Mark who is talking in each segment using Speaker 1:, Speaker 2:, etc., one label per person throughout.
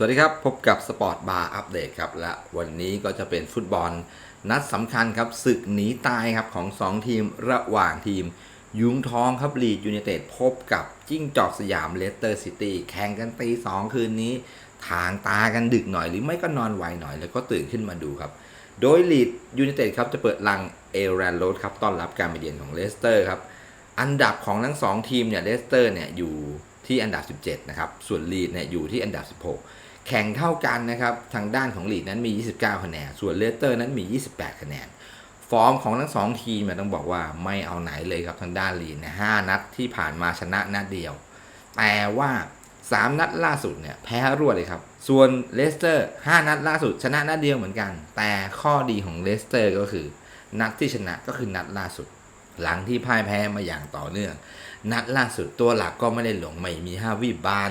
Speaker 1: สวัสดีครับ พบกับสปอร์ตบาร์อัปเดตครับ และวันนี้ก็จะเป็นฟุตบอลนัดสำคัญครับศึกหนีตายครับของ 2 ทีมระหว่างทีม ยุงทองครับลีดยู i นเต็ดพบกับจิ้งจอกสยามเลสเตอร์ซิตี้แข่งกันตีสองคืนนี้ ทางตากันดึกหน่อยหรือไม่ก็นอนไวหน่อยแล้วก็ตื่นขึ้นมาดูครับ โดยลีดยู i นเต็ดครับจะเปิดลังเอรันโรดครับต้อนรับการมาเยือนของเลสเตอร์ครับอันดับของทั้ง2ทีมเนี่ยเลสเตอร์เนี่ยอยู่ที่อันดับ 17นะครับส่วนลีดเนี่ยอยู่ที่อันดับ 16 แข่งเท่ากันนะครับ ทางด้านของลีดนั้นมี 29 คะแนน ส่วนเลสเตอร์นั้นมี 28 คะแนน ฟอร์มของทั้ง2ทีมต้องบอกว่าไม่เอาไหนเลยครับทางด้านลีดนะ5นัดที่ผ่านมาชนะนัดเดียว แต่ว่า 3 นัดล่าสุดเนี่ยแพ้รวดเลยครับ ส่วนเลสเตอร์ 5 นัดล่าสุด ชนะนัดเดียวเหมือนกัน แต่ข้อดีของเลสเตอร์ก็คือ นัดที่ชนะก็คือนัดล่าสุด หลังที่พ่ายแพ้มาอย่างต่อเนื่อง นัดล่าสุดตัวหลักก็ไม่ได้หลงไม่มีฮาวิบาน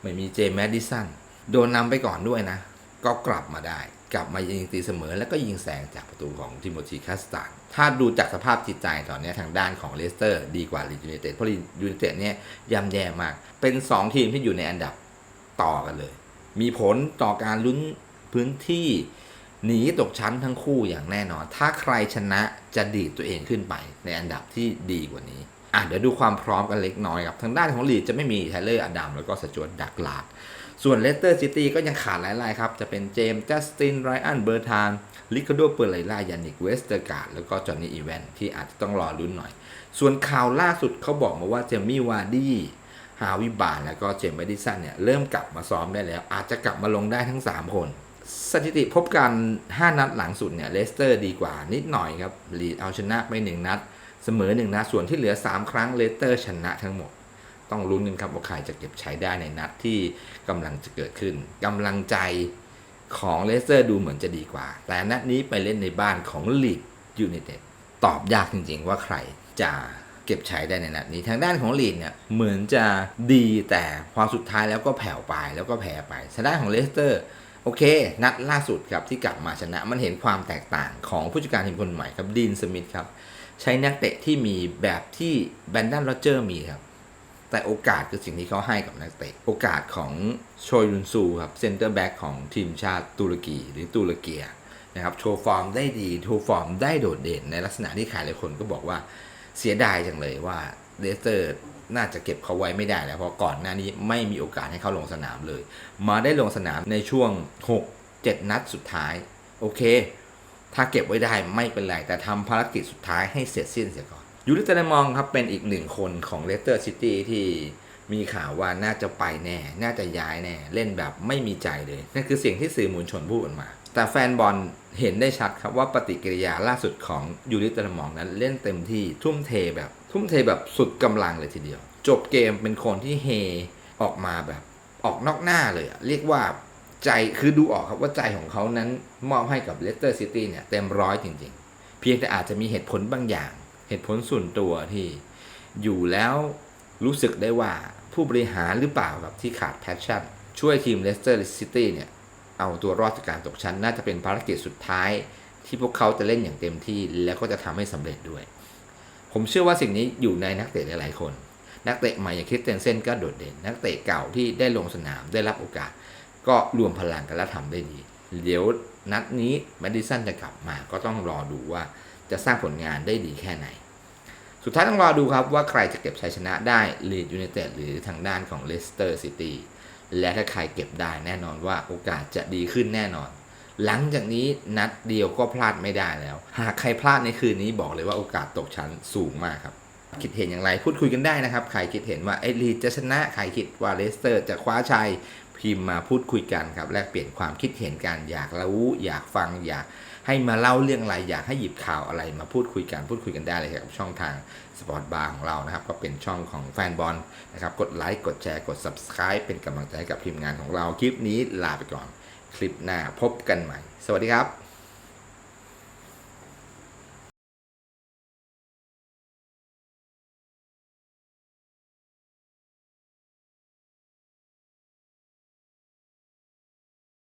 Speaker 1: ไม่มีเจมส์แมดดิสัน โดนนำไปก่อนด้วยนะ ก็กลับมาได้ กลับมายิงตีเสมอ แล้วก็ยิงแซงจากประตูของทิโมธีคาสตานถ้าดูจากสภาพจิตใจตอนนี้ทางด้านของเลสเตอร์ดีกว่าลีดยูไนเต็ดเพราะลีดยูไนเต็ดเนี่ยย่ำแย่มาก เป็น 2 ทีมที่อยู่ในอันดับต่อกันเลย มีผลต่อการลุ้นพื้นที่หนีตกชั้นทั้งคู่อย่างแน่นอน ถ้าใครชนะจะดีดตัวเองขึ้นไปในอันดับที่ดีกว่านี้ อะเดี๋ยวดูความพร้อมกันเล็กน้อยครับ ทางด้านของลีดจะไม่มีไทเลอร์อดัมแล้วก็สจวตดักลาด ส่วนเลสเตอร์ซิตี้ก็ยังขาดหลายรายครับ จะเป็นเจมส์จัสตินไรอันเบอร์ทานลิคาโดเปอร์ไลล่ายานิกเวสเตอร์การ์ดแล้วก็จอห์นนี่อีแวนที่อาจจะต้องรอลุ้นหน่อย ส่วนข่าวล่าสุดเขาบอกมาว่าเจมี่วาร์ดี้ฮาวิบานแล้วก็เจมส์แมดิสันเนี่ยเริ่มกลับมาซ้อมได้แล้ว อาจจะกลับมาลงได้ทั้ง 3 คนสถิติพบกัน 5 นัดหลังสุดเนี่ยเลสเตอร์ดีกว่านิดหน่อยครับลีดเอาชนะไป 1 นัด เสมอ1นัดส่วนที่เหลือ 3 ครั้งเลสเตอร์ชนะทั้งหมด ต้องลุ้นกันครับว่าใครจะเก็บใช้ได้ในนัดที่กำลังจะเกิดขึ้นกำลังใจของเลสเตอร์ดูเหมือนจะดีกว่า แต่นัดนี้ไปเล่นในบ้านของลีดยูไนเต็ดตอบยากจริงๆว่าใครจะเก็บใช้ได้ในนัดนี้ทางด้านของลีดเนี่ยเหมือนจะดีแต่พอสุดท้ายแล้วก็แผ่วไปแล้วก็แพ้ไปทางด้านของเลสเตอร์โอเค นัดล่าสุดครับที่กลับมาชนะมันเห็นความแตกต่างของผู้จัดการทีมคนใหม่ครับดีนสมิธครับ ใช้นักเตะที่มีแบบที่แบนดันโรเจอร์มีครับ แต่โอกาสคือสิ่งที่เขาให้กับนักเตะ โอกาสของโชยุนซูครับเซนเตอร์แบ็กของทีมชาติตุรกีหรือตุรเกียนะครับโชว์ฟอร์มได้ดีโชว์ฟอร์มได้โดดเด่นในลักษณะที่ใครหลายคนก็บอกว่าเสียดายจังเลยว่าเลสเตอร์น่าจะเก็บเขาไว้ไม่ได้แล้วเพราะก่อนหน้านี้ไม่มีโอกาสให้เขาลงสนามเลย มาได้ลงสนามในช่วง 6 7 นัดสุดท้าย โอเค ถ้าเก็บไว้ได้ไม่เป็นไร แต่ทำภารกิจสุดท้ายให้เสร็จสิ้นเสียก่อน ยูริเตนมองครับเป็นอีกหนึ่งคนของเลสเตอร์ซิตี้ที่มีข่าวว่าน่าจะไปแน่ น่าจะย้ายแน่ เล่นแบบไม่มีใจเลย นั่นคือสิ่งที่สื่อมวลชนพูดออกมา แต่แฟนบอลเห็นได้ชัดครับว่าปฏิกิริยาล่าสุดของยูริเตนมองนั้นเล่นเต็มที่ทุ่มเทแบบ ทุ่มเทแบบสุดกำลังเลยทีเดียว จบเกมเป็นคนที่เฮออกมาแบบออกนอกหน้าเลยอะเรียกว่า ใจคือดูออกครับว่าใจของเขานั้นมอบให้กับเลสเตอร์ซิตี้เนี่ยเต็มร้อยจริงๆ เพียงแต่อาจจะมีเหตุผลบางอย่าง เหตุผลส่วนตัวที่อยู่แล้วรู้สึกได้ว่าผู้บริหารหรือเปล่าครับที่ขาดแพชชั่น ช่วยทีมเลสเตอร์ซิตี้เนี่ยเอาตัวรอดจากการตกชั้น น่าจะเป็นภารกิจสุดท้าย ที่พวกเขาจะเล่นอย่างเต็มที่แล้วก็จะทำให้สำเร็จด้วย ผมเชื่อว่าสิ่งนี้อยู่ในนักเตะหลายๆคน นักเตะใหม่อย่างคริสเตนเซนก็โดดเด่น นักเตะเก่าที่ได้ลงสนามได้รับโอกาส ก็รวมพลังกันและทำได้ดี เดี๋ยวนัดนี้แมดิสันจะกลับมาก็ต้องรอดูว่าจะสร้างผลงานได้ดีแค่ไหน สุดท้ายต้องรอดูครับว่าใครจะเก็บชัยชนะได้ลีดยูไนเต็ดหรือทางด้านของเลสเตอร์ซิตี้และถ้าใครเก็บได้แน่นอนว่าโอกาสจะดีขึ้นแน่นอน หลังจากนี้นัดเดียวก็พลาดไม่ได้แล้ว หากใครพลาดในคืนนี้บอกเลยว่าโอกาสตกชั้นสูงมากครับ คิดเห็นอย่างไรพูดคุยกันได้นะครับ ใครคิดเห็นว่าไอ้ลีดจะชนะ ใครคิดว่าเลสเตอร์จะคว้าชัย พิมพ์มาพูดคุยกันครับแลกเปลี่ยนความคิดเห็นกันอยากรู้อยากฟังอยากให้มาเล่าเรื่องอะไรอยากให้หยิบข่าวอะไรมาพูดคุยกันพูดคุยกันได้เลยครับช่องทางสปอร์ตบาร์ของเรานะครับก็เป็นช่องของแฟนบอลนะครับกดไลค์กดแชร์กด subscribe เป็นกำลังใจให้กับทีมงานของเราคลิปนี้ลาไปก่อน คลิปหน้าพบกันใหม่ สวัสดีครับ